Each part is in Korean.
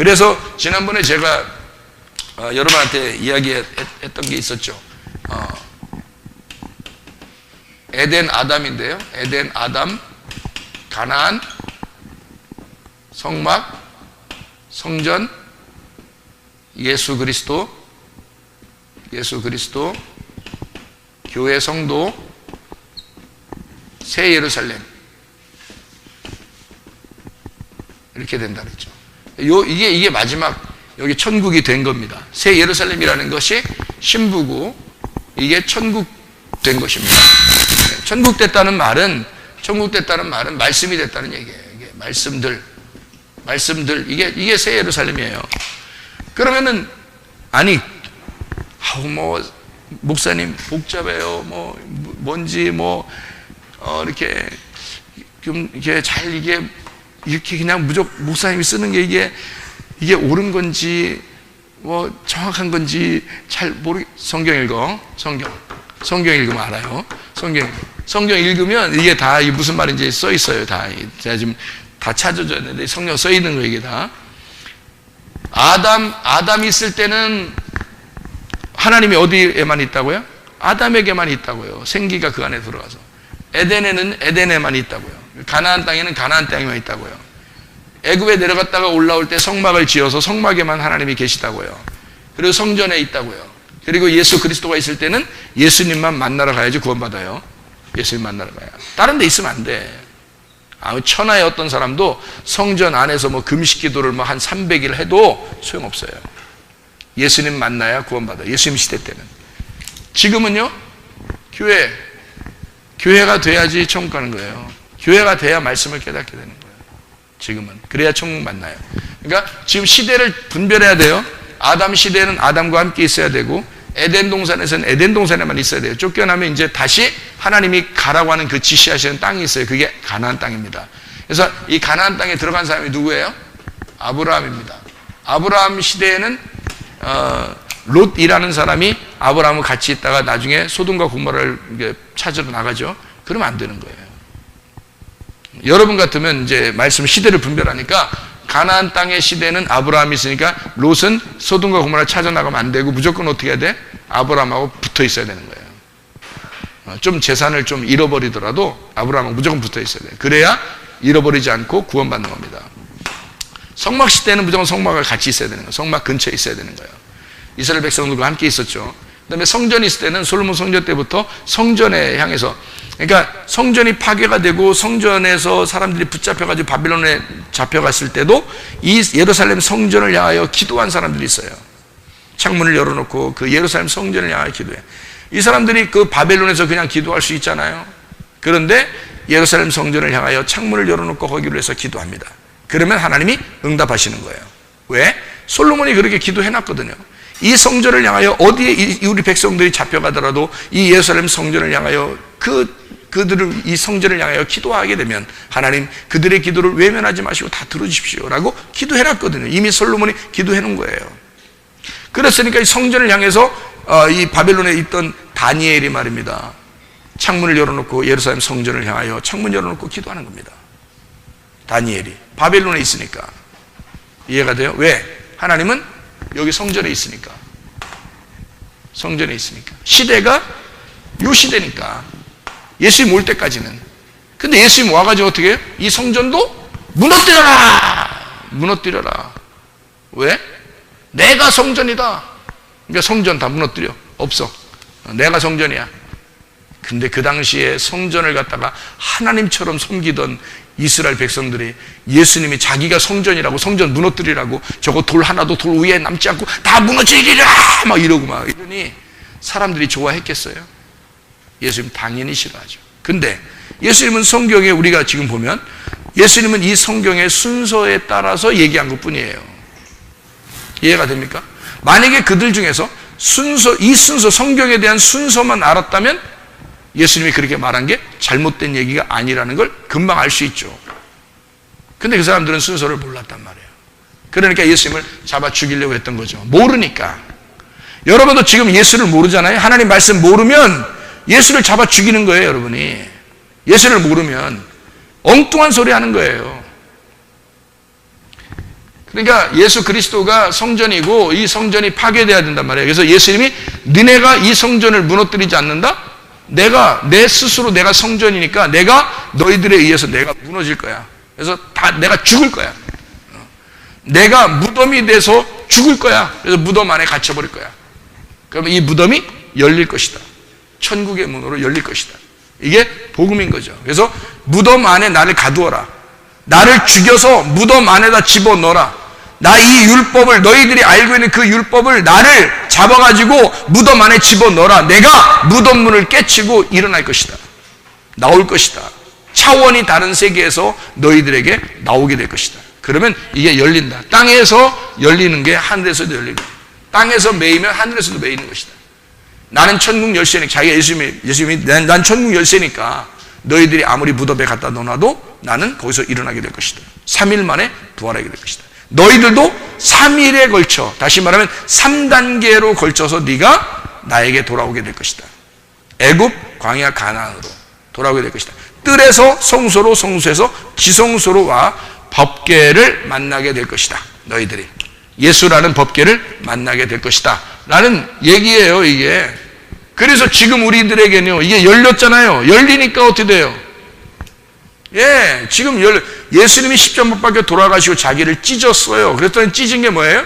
그래서 지난번에 제가 어, 여러분한테 이야기했던 게 있었죠. 어, 에덴 아담인데요. 에덴 아담, 가나안, 성막, 성전, 예수 그리스도, 예수 그리스도, 교회 성도, 새 예루살렘. 이렇게 된다 그랬죠. 요, 이게, 이게 마지막, 여기 천국이 된 겁니다. 새 예루살렘이라는 것이 신부고, 이게 천국 된 것입니다. 네, 천국 됐다는 말은, 천국 됐다는 말은 말씀이 됐다는 얘기예요. 이게 말씀들, 말씀들, 이게, 이게 새 예루살렘이에요. 그러면은, 아니, 아우, 뭐, 목사님, 복잡해요. 뭐, 뭔지, 뭐, 어, 이렇게, 좀, 이게 잘, 이게, 이렇게 그냥 무조건 목사님이 쓰는 게 이게 이게 옳은 건지 뭐 정확한 건지 잘 모르 성경 읽어. 성경. 성경 읽으면 알아요. 성경 성경 읽으면 이게 다 무슨 말인지 써 있어요 다. 제가 지금 다 찾아줘야 되는데 성경 써 있는 거 이게 다. 아담 아담 있을 때는 하나님이 어디에만 있다고요? 아담에게만 있다고요. 생기가 그 안에 들어가서 에덴에는 에덴에만 있다고요 가나안 땅에는 가나안 땅에만 있다고요. 애굽에 내려갔다가 올라올 때 성막을 지어서 성막에만 하나님이 계시다고요. 그리고 성전에 있다고요. 그리고 예수 그리스도가 있을 때는 예수님만 만나러 가야지 구원받아요. 예수님 만나러 가야. 다른 데 있으면 안 돼. 아, 천하의 어떤 사람도 성전 안에서 뭐 금식 기도를 뭐 한 300일 해도 소용없어요. 예수님 만나야 구원받아. 예수님 시대 때는. 지금은요, 교회, 교회가 돼야지 천국 가는 거예요. 교회가 돼야 말씀을 깨닫게 되는 거예요. 지금은. 그래야 천국 만나요. 그러니까 지금 시대를 분별해야 돼요. 아담 시대는 아담과 함께 있어야 되고 에덴 동산에서는 에덴 동산에만 있어야 돼요. 쫓겨나면 이제 다시 하나님이 가라고 하는 그 지시하시는 땅이 있어요. 그게 가나안 땅입니다. 그래서 이 가나안 땅에 들어간 사람이 누구예요? 아브라함입니다. 아브라함 시대에는 어, 롯이라는 사람이 아브라함과 같이 있다가 나중에 소돔과 고모라를 찾으러 나가죠. 그러면 안 되는 거예요. 여러분 같으면 이제 말씀 시대를 분별하니까 가나안 땅의 시대는 아브라함이 있으니까 롯은 소돔과 고모라 찾아 나가면 안 되고 무조건 어떻게 해야 돼? 아브라함하고 붙어 있어야 되는 거예요. 어, 좀 재산을 좀 잃어버리더라도 아브라함하고 무조건 붙어 있어야 돼. 그래야 잃어버리지 않고 구원받는 겁니다. 성막 시대는 무조건 성막을 같이 있어야 되는 거예요. 성막 근처에 있어야 되는 거예요. 이스라엘 백성들과 함께 있었죠. 그다음에 성전이 있을 때는 솔로몬 성전 때부터 성전에 향해서 그러니까 성전이 파괴가 되고 성전에서 사람들이 붙잡혀가지고 바빌론에 잡혀갔을 때도 이 예루살렘 성전을 향하여 기도한 사람들이 있어요. 창문을 열어놓고 그 예루살렘 성전을 향하여 기도해. 이 사람들이 그 바벨론에서 그냥 기도할 수 있잖아요. 그런데 예루살렘 성전을 향하여 창문을 열어놓고 거기로 해서 기도합니다. 그러면 하나님이 응답하시는 거예요. 왜? 솔로몬이 그렇게 기도해놨거든요. 이 성전을 향하여 어디에 우리 백성들이 잡혀가더라도 이 예루살렘 성전을 향하여 그 그들을 이 성전을 향하여 기도하게 되면 하나님 그들의 기도를 외면하지 마시고 다 들어주십시오라고 기도해놨거든요. 이미 솔로몬이 기도해 놓은 거예요. 그랬으니까 이 성전을 향해서 어, 이 바벨론에 있던 다니엘이 말입니다. 창문을 열어놓고 예루살렘 성전을 향하여 창문 열어놓고 기도하는 겁니다. 다니엘이 바벨론에 있으니까 이해가 돼요? 왜? 하나님은 여기 성전에 있으니까 성전에 있으니까 시대가 요 시대니까 예수님 올 때까지는. 근데 예수님 와가지고 어떻게 해요? 이 성전도 무너뜨려라! 무너뜨려라. 왜? 내가 성전이다. 그러니까 성전 다 무너뜨려. 없어. 내가 성전이야. 근데 그 당시에 성전을 갖다가 하나님처럼 섬기던 이스라엘 백성들이 예수님이 자기가 성전이라고 성전 무너뜨리라고 저거 돌 하나도 돌 위에 남지 않고 다 무너뜨리라! 막 이러고 막 이러니 사람들이 좋아했겠어요? 예수님 당연히 싫어하죠. 근데 예수님은 성경에 우리가 지금 보면 예수님은 이 성경의 순서에 따라서 얘기한 것 뿐이에요. 이해가 됩니까? 만약에 그들 중에서 순서, 이 순서, 성경에 대한 순서만 알았다면 예수님이 그렇게 말한 게 잘못된 얘기가 아니라는 걸 금방 알 수 있죠. 근데 그 사람들은 순서를 몰랐단 말이에요. 그러니까 예수님을 잡아 죽이려고 했던 거죠. 모르니까. 여러분도 지금 예수를 모르잖아요. 하나님 말씀 모르면 예수를 잡아 죽이는 거예요, 여러분이. 예수를 모르면 엉뚱한 소리 하는 거예요. 그러니까 예수 그리스도가 성전이고 이 성전이 파괴돼야 된단 말이에요. 그래서 예수님이 너네가 이 성전을 무너뜨리지 않는다? 내가 내 스스로 내가 성전이니까 내가 너희들에 의해서 내가 무너질 거야. 그래서 다 내가 죽을 거야. 내가 무덤이 돼서 죽을 거야. 그래서 무덤 안에 갇혀버릴 거야. 그러면 이 무덤이 열릴 것이다. 천국의 문으로 열릴 것이다. 이게 복음인 거죠. 그래서 무덤 안에 나를 가두어라. 나를 죽여서 무덤 안에다 집어넣어라. 나 이 율법을 너희들이 알고 있는 그 율법을 나를 잡아가지고 무덤 안에 집어넣어라. 내가 무덤 문을 깨치고 일어날 것이다. 나올 것이다. 차원이 다른 세계에서 너희들에게 나오게 될 것이다. 그러면 이게 열린다. 땅에서 열리는 게 하늘에서도 열리고 땅에서 매이면 하늘에서도 매이는 것이다. 나는 천국 열쇠니까 자기가 예수님이 예수님이 난, 난 천국 열쇠니까 너희들이 아무리 무덤에 갖다 넣어놔도 나는 거기서 일어나게 될 것이다. 3일 만에 부활하게 될 것이다. 너희들도 3일에 걸쳐 다시 말하면 3단계로 걸쳐서 네가 나에게 돌아오게 될 것이다. 애굽 광야 가나안으로 돌아오게 될 것이다. 뜰에서 성소로 성소에서 지성소로 와 법계를 만나게 될 것이다. 너희들이 예수라는 법계를 만나게 될 것이다. 라는 얘기예요, 이게. 그래서 지금 우리들에게는요, 이게 열렸잖아요. 열리니까 어떻게 돼요? 예, 지금 열, 예수님이 십자 못 박혀 돌아가시고 자기를 찢었어요. 그랬더니 찢은 게 뭐예요?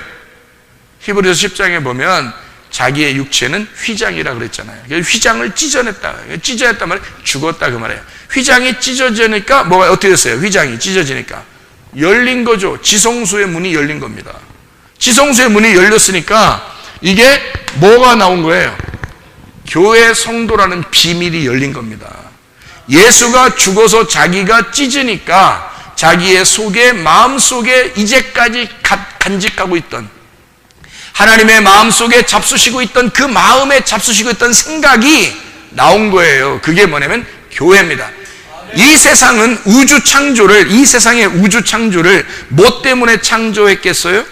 히브리서 10장에 보면 자기의 육체는 휘장이라 그랬잖아요. 휘장을 찢어냈다. 찢어냈단 말이에요. 죽었다 그 말이에요. 휘장이 찢어지니까 뭐가 어떻게 됐어요? 휘장이 찢어지니까 열린 거죠. 지성소의 문이 열린 겁니다. 지성소의 문이 열렸으니까 이게 뭐가 나온 거예요? 교회 성도라는 비밀이 열린 겁니다. 예수가 죽어서 자기가 찢으니까 자기의 속에 마음 속에 이제까지 간직하고 있던 하나님의 마음 속에 잡수시고 있던 그 마음에 잡수시고 있던 생각이 나온 거예요. 그게 뭐냐면 교회입니다. 이 세상은 우주 창조를 이 세상의 우주 창조를 뭐 때문에 창조했겠어요?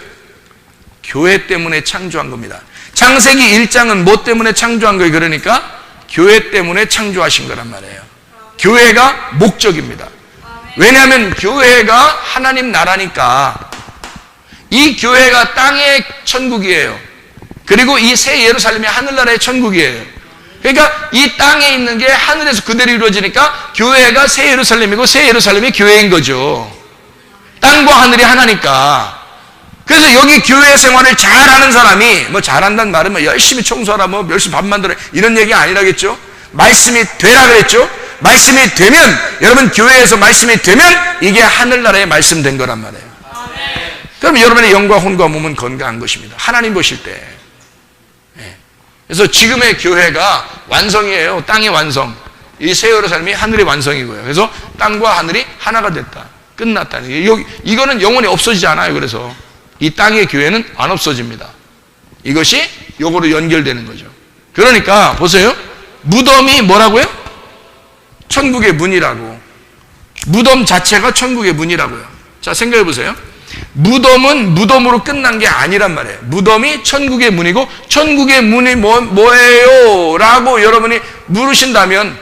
교회 때문에 창조한 겁니다. 창세기 1장은 뭐 때문에 창조한 거예요? 그러니까 교회 때문에 창조하신 거란 말이에요. 교회가 목적입니다. 왜냐하면 교회가 하나님 나라니까 이 교회가 땅의 천국이에요. 그리고 이 새 예루살렘이 하늘나라의 천국이에요. 그러니까 이 땅에 있는 게 하늘에서 그대로 이루어지니까 교회가 새 예루살렘이고 새 예루살렘이 교회인 거죠. 땅과 하늘이 하나니까. 그래서 여기 교회 생활을 잘하는 사람이 뭐 잘한다는 말은 뭐 열심히 청소하라 뭐 열심히 밥 만들어 이런 얘기 아니라겠죠. 말씀이 되라 그랬죠. 말씀이 되면 여러분 교회에서 말씀이 되면 이게 하늘나라의 말씀 된 거란 말이에요. 그럼 여러분의 영과 혼과 몸은 건강한 것입니다. 하나님 보실 때. 예. 그래서 지금의 교회가 완성이에요. 땅의 완성. 이새 예루살렘이 하늘의 완성이고요. 그래서 땅과 하늘이 하나가 됐다. 끝났다. 이거는 영원히 없어지지 않아요. 그래서 이 땅의 교회는 안 없어집니다. 이것이 요거로 연결되는 거죠. 그러니까 보세요. 무덤이 뭐라고요? 천국의 문이라고. 무덤 자체가 천국의 문이라고요. 자, 생각해 보세요. 무덤은 무덤으로 끝난 게 아니란 말이에요. 무덤이 천국의 문이고 천국의 문이 뭐, 뭐예요? 라고 여러분이 물으신다면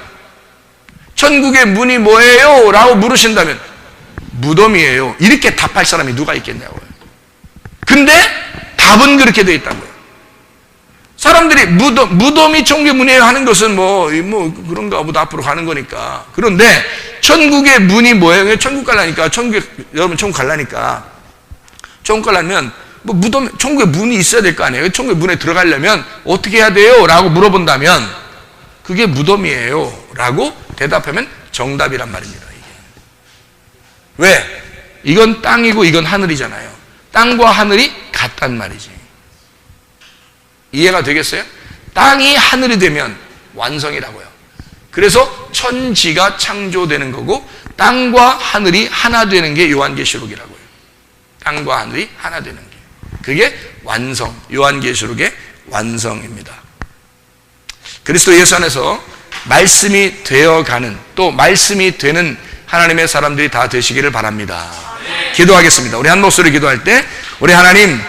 천국의 문이 뭐예요? 라고 물으신다면 무덤이에요. 이렇게 답할 사람이 누가 있겠냐고요. 근데 답은 그렇게 되어 있다고요. 사람들이 무덤, 무덤이 천국의 문이에요 하는 것은 뭐, 뭐, 그런가 보다 앞으로 가는 거니까. 그런데, 천국의 문이 뭐예요? 천국 갈라니까, 천국, 여러분 천국 갈라니까. 천국 가려면 뭐 무덤 천국에 문이 있어야 될 거 아니에요. 천국에 문에 들어가려면 어떻게 해야 돼요? 라고 물어본다면 그게 무덤이에요. 라고 대답하면 정답이란 말입니다. 이게. 왜? 이건 땅이고 이건 하늘이잖아요. 땅과 하늘이 같단 말이지. 이해가 되겠어요? 땅이 하늘이 되면 완성이라고요. 그래서 천지가 창조되는 거고 땅과 하늘이 하나 되는 게 요한계시록이라고요. 땅과 하늘이 하나 되는 게. 그게 완성, 요한계시록의 완성입니다. 그리스도 예수 안에서 말씀이 되어가는 또 말씀이 되는 하나님의 사람들이 다 되시기를 바랍니다. 기도하겠습니다. 우리 한 목소리 기도할 때 우리 하나님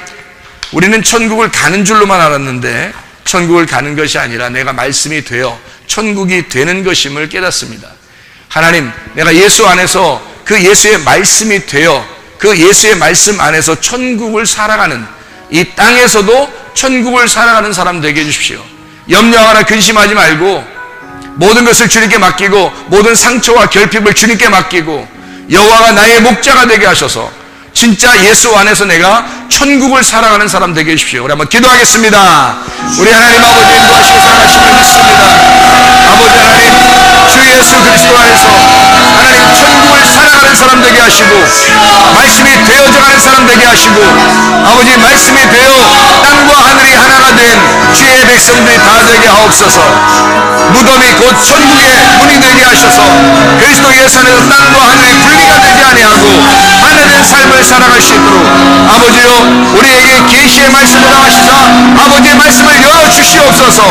우리는 천국을 가는 줄로만 알았는데 천국을 가는 것이 아니라 내가 말씀이 되어 천국이 되는 것임을 깨닫습니다. 하나님, 내가 예수 안에서 그 예수의 말씀이 되어 그 예수의 말씀 안에서 천국을 살아가는 이 땅에서도 천국을 살아가는 사람 되게 해주십시오. 염려하거나 근심하지 말고 모든 것을 주님께 맡기고 모든 상처와 결핍을 주님께 맡기고 여호와가 나의 목자가 되게 하셔서 진짜 예수 안에서 내가 천국을 살아가는 사람 되게 해주십시오. 우리 한번 기도하겠습니다. 우리 하나님 아버지 인도하시고 사랑하심을 믿습니다. 아버지 하나님 주 예수 그리스도 안에서 하나님 천국을 살아가는 사람 되게 하시고 말씀이 되어져가는 사람 되게 하시고 아버지 말씀이 되어 땅과 하늘이 하나가 된 주의 백성들이 다 되게 하옵소서 무덤이 곧 천국의 문이 되게 하셔서 그리스도 예수 안에서 땅과 하늘이 삶을 살아갈 수 있도록 아버지요 우리에게 계시의 말씀을 나가시사 아버지의 말씀을 열어 주시옵소서.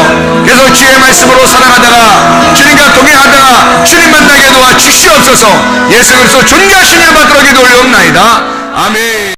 그래서 주의 말씀으로 살아가다가 주님과 동행하다가 주님 만나게 도와 주시옵소서. 예수 그리스도 존귀하신 이름 받들어 기도 올려옵나이다. 아멘